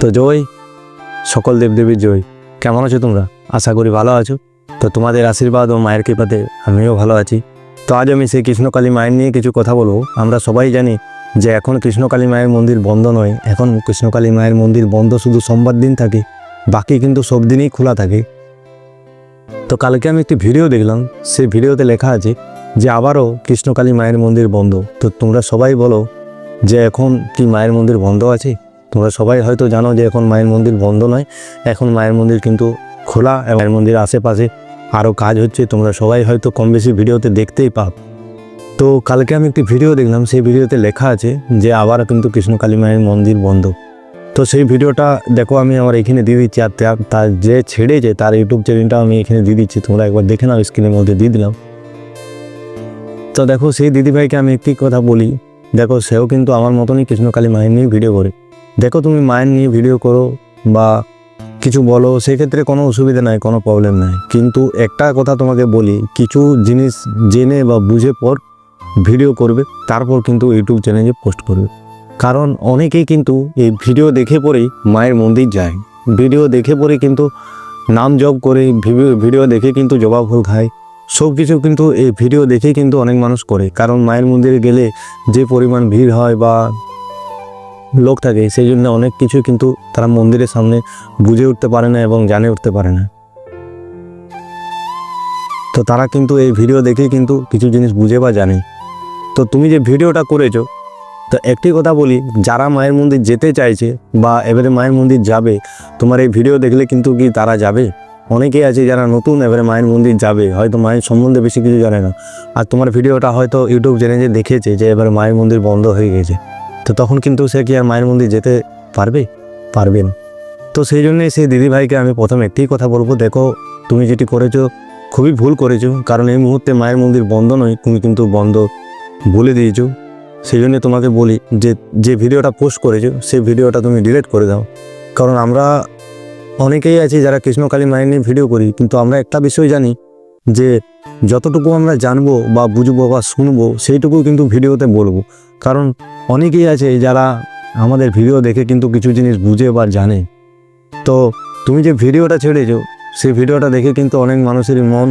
তো জয়, সকল দেবদেবীর জয়। কেমন আছো তোমরা? আশা করি ভালো আছো। তো তোমাদের আশীর্বাদ ও মায়ের কৃপাতে আমিও ভালো আছি। তো আজ আমি সেই কৃষ্ণকালী মায়ের নিয়ে কিছু কথা বলব। আমরা সবাই জানি যে এখন কৃষ্ণকালী মায়ের মন্দির বন্ধ নয়। এখন কৃষ্ণকালী মায়ের মন্দির বন্ধ শুধু সোমবার দিন থাকে, বাকি কিন্তু সব দিনই খোলা থাকে। তো কালকে আমি একটি ভিডিও দেখলাম। সেই ভিডিওতে লেখা আছে যে আবারও কৃষ্ণকালী মায়ের মন্দির বন্ধ। তো তোমরা সবাই বলো যে এখন কি মায়ের মন্দির বন্ধ আছে? তোমরা সবাই হয়তো জানো যে এখন মায়ের মন্দির বন্ধ নয়, এখন মায়ের মন্দির কিন্তু খোলা মায়ের মন্দির আশেপাশে আরও কাজ হচ্ছে, তোমরা সবাই হয়তো কম বেশি ভিডিওতে দেখতেই পাও। তো কালকে আমি একটি ভিডিও দেখলাম, সেই ভিডিওতে লেখা আছে যে আবার কিন্তু কৃষ্ণকালী মায়ের মন্দির বন্ধ। তো সেই ভিডিওটা দেখো, আমি আমার এখানে দিয়ে দিচ্ছি, আর তার যে ছেড়েছে তার ইউটিউব চ্যানেলটা আমি এখানে দিয়ে দিচ্ছি, তোমরা একবার দেখে নাও, স্ক্রিনের মধ্যে দিয়ে দিলাম। তো দেখো, সেই দিদিভাইকে আমি একটি কথা বলি, দেখো সেও কিন্তু আমার মতনই কৃষ্ণকালী মায়ের নিয়ে ভিডিও করে। দেখো তুমি মায়ের নিয়ে ভিডিও করো বা কিছু বলো, সেক্ষেত্রে কোনো অসুবিধা নাই, কোনো প্রবলেম নাই। কিন্তু একটা কথা তোমাকে বলি, কিছু জিনিস জেনে বা বুঝে পর ভিডিও করবে, তারপর কিন্তু ইউটিউব চ্যানেলে পোস্ট করবে। কারণ অনেকেই কিন্তু এই ভিডিও দেখে পরেই মায়ের মন্দির যায়। ভিডিও দেখে পরে কিন্তু নাম জব করে ভিডিও দেখে কিন্তু জবা ফুল খায়। সব কিছু কিন্তু এই ভিডিও দেখেই কিন্তু অনেক মানুষ করে। কারণ মায়ের মন্দিরে গেলে যে পরিমাণ ভিড় হয় বা লোক থাকে, সেই জন্য অনেক কিছু কিন্তু তারা মন্দিরের সামনে বুঝে উঠতে পারে না এবং জানে উঠতে পারে না। তো তারা কিন্তু এই ভিডিও দেখে কিন্তু কিছু জিনিস বুঝে বা জানে। তো তুমি যে ভিডিওটা করেছ, তো একটি কথা বলি, যারা মায়ের মন্দির যেতে চাইছে বা এবারে মায়ের মন্দির যাবে, তোমার এই ভিডিও দেখলে কিন্তু কি তারা যাবে? অনেকেই আছে যারা নতুন এবারে মায়ের মন্দির যাবে, হয়তো মায়ের সম্বন্ধে বেশি কিছু জানে না। আর তোমার ভিডিওটা হয়তো ইউটিউব চ্যানেলে দেখেছে যে এবার মায়ের মন্দির বন্ধ হয়ে গেছে। তো তখন কিন্তু সে কি আর মায়ের মন্দির যেতে পারবে? পারবে না। তো সেই জন্যই সেই দিদিভাইকে আমি প্রথম একটি কথা বলব, দেখো তুমি যেটি করেছ খুবই ভুল করেছ, কারণ এই মুহূর্তে মায়ের মন্দির বন্ধ নয়, তুমি কিন্তু বন্ধ বলে দিয়েছ। সেই জন্য তোমাকে বলি যে যে ভিডিওটা পোস্ট করেছ, সেই ভিডিওটা তুমি ডিলিট করে দাও। কারণ আমরা অনেকেই আছি যারা কৃষ্ণকালী মায়ের নিয়ে ভিডিও করি, কিন্তু আমরা একটা বিষয় জানি যে, যতটুকু আমরা জানব বা বুঝব বা শুনব সেইটুকু কিন্তু ভিডিওতে বলব। কারণ অনেকেই আছে যারা আমাদের ভিডিও দেখে কিন্তু কিছু জিনিস বুঝে বা জানে। তো তুমি যে ভিডিওটা ছেড়েছো, সেই ভিডিওটা দেখে কিন্তু অনেক মানুষেরই মন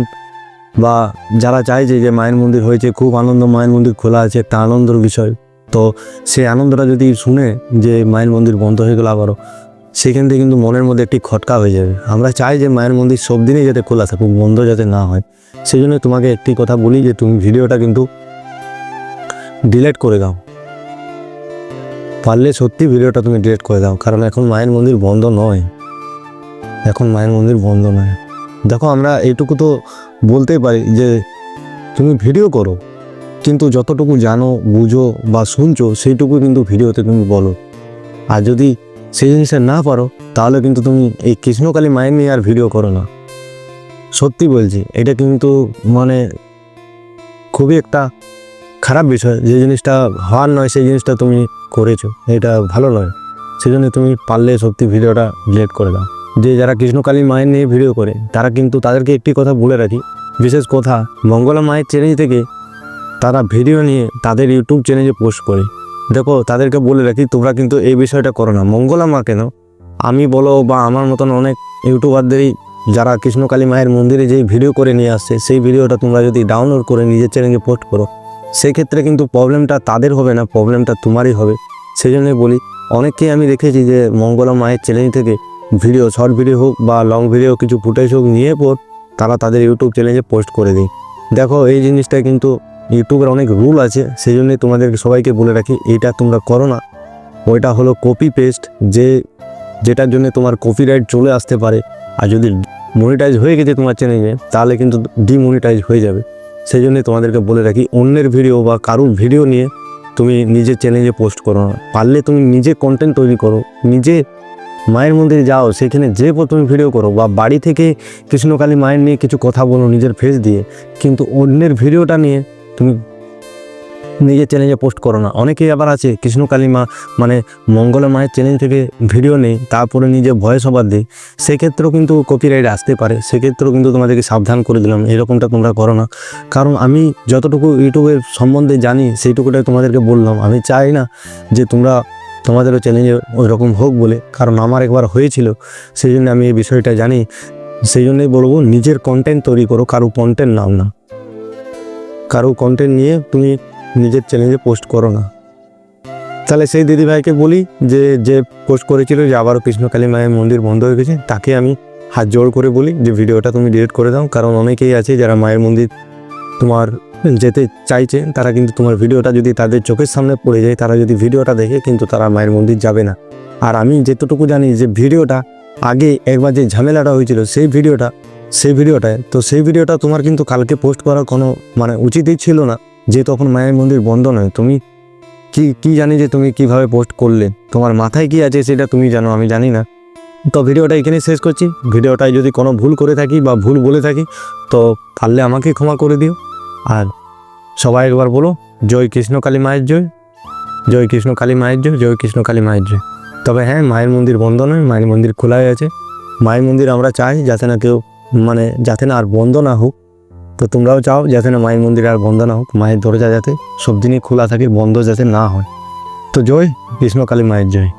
বা যারা চাইছে যে মায়ের মন্দির হয়েছে, খুব আনন্দ মায়ের মন্দির খোলা আছে, একটা আনন্দের বিষয়। তো সেই আনন্দটা যদি শুনে যে মায়ের মন্দির বন্ধ হয়ে গেলো আবারও, সেখান থেকে কিন্তু মনের মধ্যে একটি খটকা হয়ে যাবে। আমরা চাই যে মায়ের মন্দির সব দিনই যাতে খোলা থাকুক, বন্ধ যাতে না হয়। সেই জন্য তোমাকে একটি কথা বলি যে তুমি ভিডিওটা কিন্তু ডিলেট করে দাও। পারলে সত্যি ভিডিওটা তুমি ডিলেট করে দাও, কারণ এখন মায়ের মন্দির বন্ধ নয়। এখন মায়ের মন্দির বন্ধ নয়। দেখো আমরা এইটুকু তো বলতেই পারি যে তুমি ভিডিও করো, কিন্তু যতটুকু জানো, বুঝো বা শুনছো, সেইটুকু কিন্তু ভিডিওতে তুমি বলো। আর যদি সেই জিনিসটা না পারো, তাহলে কিন্তু তুমি এই কৃষ্ণকালী মায়ের নিয়ে আর ভিডিও করো না। সত্যি বলছি, এটা কিন্তু মানে খুবই একটা খারাপ বিষয়, যে জিনিসটা হওয়ার নয়, সেই জিনিসটা তুমি করেছ, এটা ভালো নয়। সেই জন্য তুমি পারলে সত্যি ভিডিওটা ডিলেট করে দাও। যে যারা কৃষ্ণকালী মায়ের নিয়ে ভিডিও করে, তারা কিন্তু তাদেরকে একটি কথা বলে রাখি, বিশেষ কথা মঙ্গলা মায়ের চ্যানেল থেকে তারা ভিডিও নিয়ে তাদের ইউটিউব চ্যানেলে পোস্ট করে। দেখো, তাদেরকে বলে রাখি, তোমরা কিন্তু এই বিষয়টা করো না। মঙ্গলা মা কেন? আমি বলো বা আমার মতন অনেক ইউটিউবারদেরই যারা কৃষ্ণকালী মায়ের মন্দিরে যেই ভিডিও করে নিয়ে আসছে, সেই ভিডিওটা তোমরা যদি ডাউনলোড করে নিজের চ্যানেলে পোস্ট করো সেক্ষেত্রে কিন্তু প্রবলেমটা তাদের হবে না প্রবলেমটা তোমারই হবে। সেই জন্যই বলি, অনেককেই আমি দেখেছি যে মঙ্গলা মায়ের চ্যানেল থেকে ভিডিও শর্ট ভিডিও হোক বা লং ভিডিও কিছু ফুটেজ হোক নিয়ে পর তারা তাদের ইউটিউব চ্যানেলে পোস্ট করে দিই দেখো, এই জিনিসটা কিন্তু ইউটিউবের অনেক রুল আছে সেই জন্যই তোমাদেরকে সবাইকে বলে রাখি, এটা তোমরা করো না। ওইটা হলো কপি পেস্ট যে, যেটার জন্য তোমার কপিরাইট চলে আসতে পারে। আর যদি মনিটাইজ হয়ে গেছে তোমার চ্যানেলে তাহলে কিন্তু ডিমনিটাইজ হয়ে যাবে। সেই জন্যই তোমাদেরকে বলে রাখি, অন্যের ভিডিও বা কারুর ভিডিও নিয়ে তুমি নিজে চ্যানেলে পোস্ট করো না। পারলে তুমি নিজে কন্টেন্ট তৈরি করো, নিজে মায়ের মন্দিরে যাও, সেখানে যে তুমি ভিডিও করো বা বাড়ি থেকে কৃষ্ণকালী মায়ের নিয়ে কিছু কথা বলো নিজের ফেস দিয়ে, কিন্তু অন্যের ভিডিওটা নিয়ে তুমি নিজের চ্যানেলে পোস্ট করো না। অনেকেই আবার আছে, কৃষ্ণকালী মা মানে মঙ্গলা মায়ের চ্যানেল থেকে ভিডিও নেই, তারপরে নিজে ভয়েস ওভার দেয়। সেক্ষেত্রেও কিন্তু কপিরাইট আসতে পারে, সেক্ষেত্রেও কিন্তু তোমাদেরকে সাবধান করে দিলাম, এরকমটা তোমরা করো না। কারণ আমি যতটুকু ইউটিউবের সম্বন্ধে জানি, সেইটুকুটাই তোমাদেরকে বললাম। আমি চাই না যে তোমরা তোমাদেরও চ্যালেঞ্জে ওই রকম হোক বলে, কারণ আমার একবার হয়েছিল সেই জন্য আমি এই বিষয়টা জানি। সেই জন্যই বলব, নিজের কন্টেন্ট তৈরি করো, কারও কন্টেন্ট নাও না। কারও কন্টেন্ট নিয়ে তুমি নিজের চ্যালেঞ্জে পোস্ট করো না। তাহলে সেই দিদিভাইকে বলি যে যে পোস্ট করেছিল যে আবারও কৃষ্ণকালী মায়ের মন্দির বন্ধ হয়ে গেছে, তাকে আমি হাত জোড় করে বলি যে, ভিডিওটা তুমি ডিলিট করে দাও। কারণ অনেকেই আছে যারা মায়ের মন্দির তোমার যেতে চাইছে, তারা কিন্তু তোমার ভিডিওটা যদি তাদের চোখের সামনে পড়ে যায়, তারা যদি ভিডিওটা দেখে কিন্তু তারা মায়ের মন্দির যাবে না। আর আমি যেতটুকু জানি যে, ভিডিওটা আগে একবার যে ঝামেলাটা হয়েছিল, সেই ভিডিওটা, সেই ভিডিওটায়, তো সেই ভিডিওটা তোমার কিন্তু কালকে পোস্ট করার কোনো মানে উচিতই ছিল না। যে তখন মায়ের মন্দির বন্ধ নয়, তুমি কি কি জানি যে তুমি কীভাবে পোস্ট করলে? তোমার মাথায় কি আছে সেটা তুমি জানো, আমি জানি না। তো ভিডিওটা এখানে শেষ করছি। ভিডিওটায় যদি কোনো ভুল করে থাকি বা ভুল বলে থাকি, তো পারলে আমাকে ক্ষমা করে দিও। আর সবাই একবার বলো, জয় কৃষ্ণ কালী মায়ের জয় জয় কৃষ্ণ কালী মায়ের জয় জয় কৃষ্ণ কালী মায়ের জয়। তবে হ্যাঁ মায়ের মন্দির বন্ধ নয়, মায়ের মন্দির খোলাই আছে। মায়ের মন্দির আমরা চাই, যাতে না কেউ মানে যাতে না আর বন্ধ না হোক। তো তোমরাও চাও যাতে না মায়ের মন্দির আর বন্ধ না হোক, মায়ের দরজা যাতে সব দিনই খোলা থাকে, বন্ধ যাতে না হয়। তো জয়, কৃষ্ণকালী মায়ের জয়।